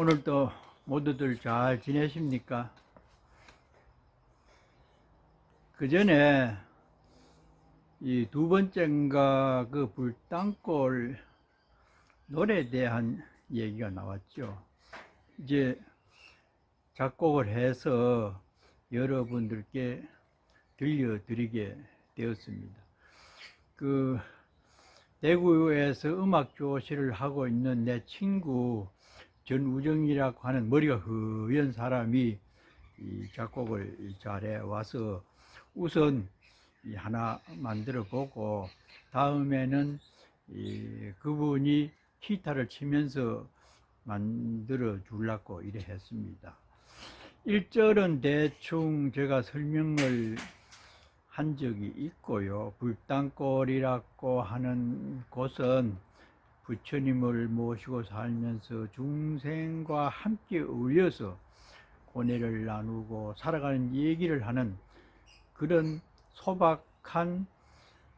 오늘도 모두들 잘 지내십니까? 그 전에 이 두 번째인가 그 불당골 노래에 대한 얘기가 나왔죠. 이제 작곡을 해서 여러분들께 들려드리게 되었습니다. 그 대구에서 음악 교실을 하고 있는 내 친구 전우정이라고 하는 머리가 허연 사람이 이 작곡을 잘해 와서 우선 이 하나 만들어 보고 다음에는 이 그분이 기타를 치면서 만들어 주려고 이래 했습니다. 1절은 대충 제가 설명을 한 적이 있고요. 불당골이라고 하는 곳은 부처님을 모시고 살면서 중생과 함께 어울려서 고뇌를 나누고 살아가는 얘기를 하는 그런 소박한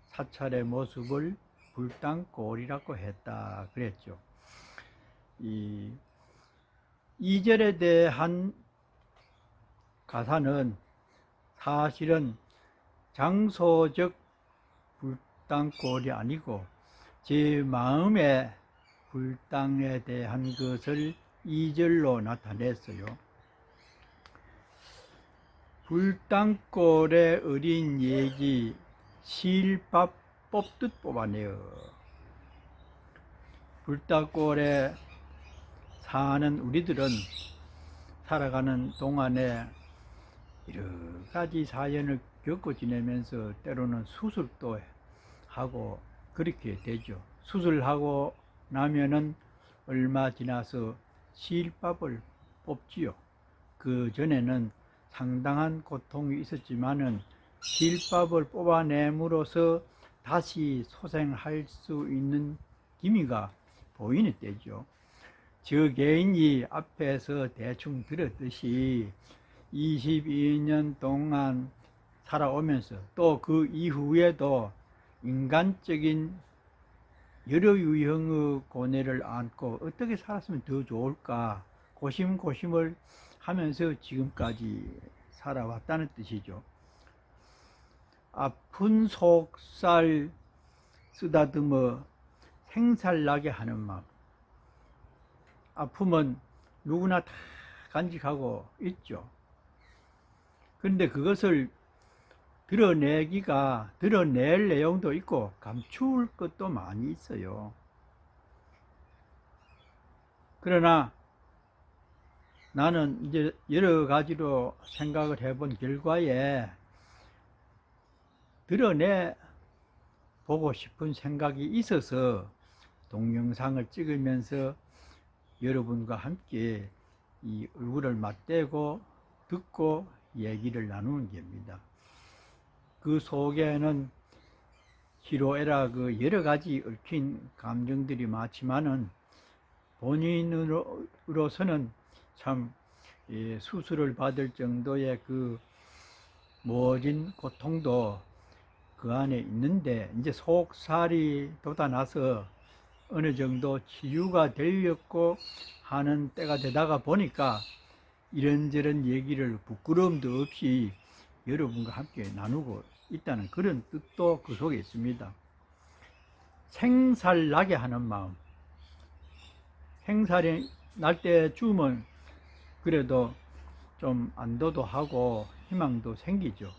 사찰의 모습을 불당골이라고 했다 그랬죠. 이 2절에 대한 가사는 사실은 장소적 불당골이 아니고 제 마음의 불당에 대한 것을 2절로 나타냈어요. 불당골의 어린 얘기 실밥 뽑듯 뽑아내어 불당골에 사는 우리들은 살아가는 동안에 여러 가지 사연을 겪고 지내면서 때로는 수술도 하고 그렇게 되죠. 수술하고 나면은 얼마 지나서 실밥을 뽑지요. 그 전에는 상당한 고통이 있었지만은 실밥을 뽑아냄으로써 다시 소생할 수 있는 기미가 보이는 때죠. 저 개인이 앞에서 대충 들었듯이 22년 동안 살아오면서 또 그 이후에도 인간적인 여러 유형의 고뇌를 안고 어떻게 살았으면 더 좋을까 고심고심을 하면서 지금까지 살아왔다는 뜻이죠. 아픈 속살 쓰다듬어 생살나게 하는 마음. 아픔은 누구나 다 간직하고 있죠. 그런데 그것을 드러내기가 드러낼 내용도 있고 감출 것도 많이 있어요. 그러나 나는 이제 여러 가지로 생각을 해본 결과에 드러내 보고 싶은 생각이 있어서 동영상을 찍으면서 여러분과 함께 이 얼굴을 맞대고 듣고 얘기를 나누는 겁니다. 그 속에는 희로애라 그 여러 가지 얽힌 감정들이 많지만은 본인으로서는 참 예, 수술을 받을 정도의 그 모진 고통도 그 안에 있는데 이제 속살이 돋아나서 어느 정도 치유가 되었고 하는 때가 되다가 보니까 이런저런 얘기를 부끄러움도 없이 여러분과 함께 나누고 있다는 그런 뜻도 그 속에 있습니다. 생살 나게 하는 마음. 생살이 날 때쯤은 그래도 좀 안도도 하고 희망도 생기죠.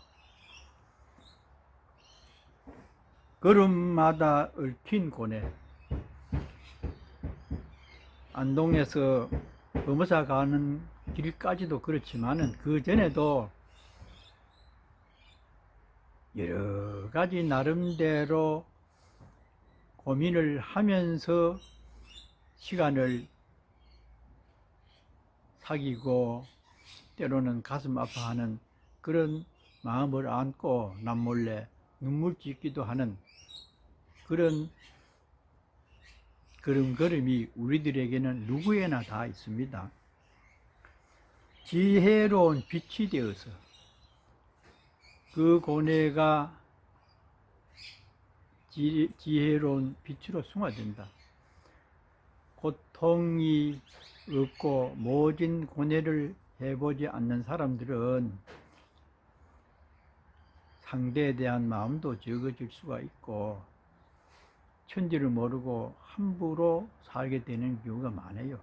걸음마다 얽힌 고뇌. 안동에서 범어사 가는 길까지도 그렇지만은 그 전에도 여러 가지 나름대로 고민을 하면서 시간을 사귀고 때로는 가슴 아파하는 그런 마음을 안고 남몰래 눈물 짓기도 하는 그런 걸음걸음이 우리들에게는 누구에나 다 있습니다. 지혜로운 빛이 되어서 그 고뇌가 지, 지혜로운 빛으로 승화된다. 고통이 없고 모진 고뇌를 해보지 않는 사람들은 상대에 대한 마음도 적어질 수가 있고 천지를 모르고 함부로 살게 되는 경우가 많아요.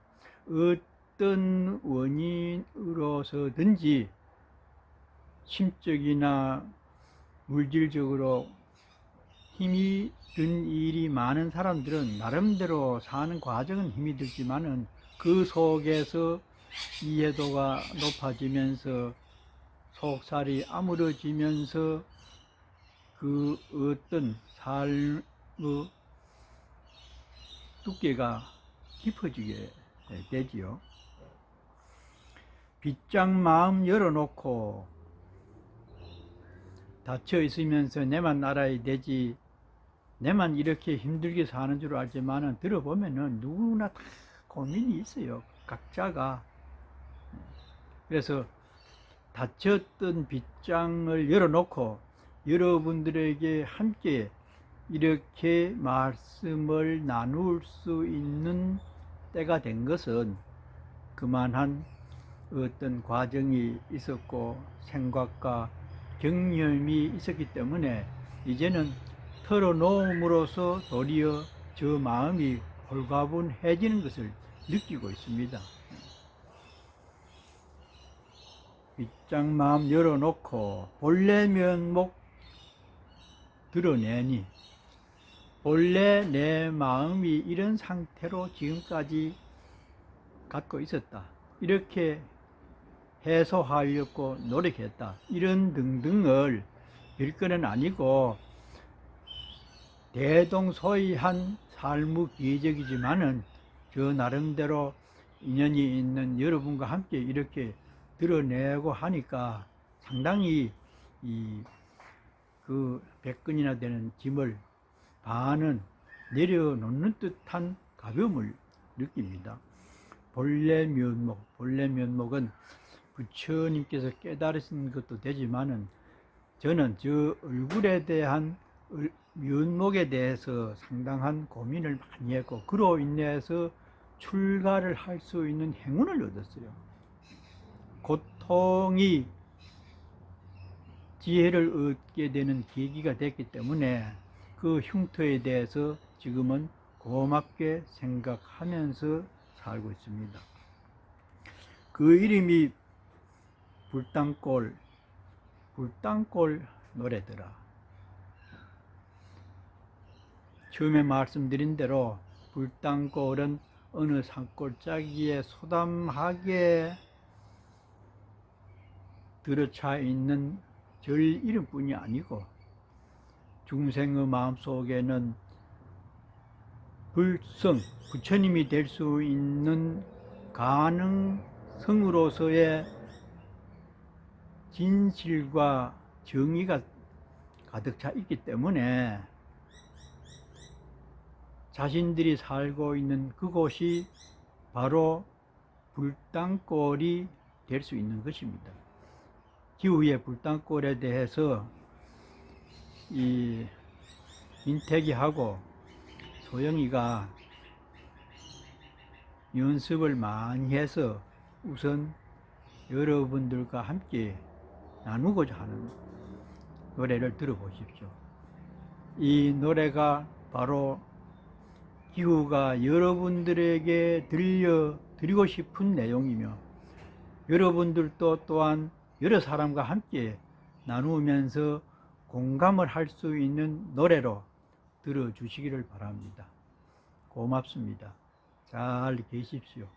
어떤 원인으로서든지 심적이나 물질적으로 힘이 든 일이 많은 사람들은 나름대로 사는 과정은 힘이 들지만은 그 속에서 이해도가 높아지면서 속살이 아물어지면서 그 어떤 삶의 두께가 깊어지게 되지요. 빗장 마음 열어놓고 닫혀 있으면서 내만 알아야 되지 내만 이렇게 힘들게 사는 줄 알지만은 들어보면은 누구나 다 고민이 있어요. 각자가. 그래서 닫혔던 빗장을 열어놓고 여러분들에게 함께 이렇게 말씀을 나눌 수 있는 때가 된 것은 그만한 어떤 과정이 있었고 생각과 경험이 있었기 때문에 이제는 털어놓음으로써 도리어 저 마음이 홀가분해지는 것을 느끼고 있습니다. 빗장 마음 열어놓고 본래 면목 드러내니 본래 내 마음이 이런 상태로 지금까지 갖고 있었다. 이렇게 해소하려고 노력했다. 이런 등등을 별거는 아니고 대동소이한 삶의 기적이지만은 저 나름대로 인연이 있는 여러분과 함께 이렇게 드러내고 하니까 상당히 이그 백근이나 되는 짐을 반은 내려놓는 듯한 가벼움을 느낍니다. 본래 면목, 본래 면목은 부처님께서 깨달으신 것도 되지만은 저는 저 얼굴에 대한 얼- 면목에 대해서 상당한 고민을 많이 했고 그로 인해서 출가를 할 수 있는 행운을 얻었어요. 고통이 지혜를 얻게 되는 계기가 됐기 때문에 그 흉터에 대해서 지금은 고맙게 생각하면서 살고 있습니다. 그 이름이 불땅골, 불땅골 노래더라. 처음에 말씀드린 대로 불땅골은 어느 산골짜기에 소담하게 들어차 있는 절 이름뿐이 아니고 중생의 마음속에는 불성, 부처님이 될 수 있는 가능성으로서의 진실과 정의가 가득 차 있기 때문에 자신들이 살고 있는 그곳이 바로 불땅골이 될 수 있는 것입니다. 기후의 불땅골에 대해서 이 인태기하고 소영이가 연습을 많이 해서 우선 여러분들과 함께 나누고자 하는 노래를 들어보십시오. 이 노래가 바로 기후가 여러분들에게 들려 드리고 싶은 내용이며 여러분들도 또한 여러 사람과 함께 나누면서 공감을 할 수 있는 노래로 들어주시기를 바랍니다. 고맙습니다. 잘 계십시오.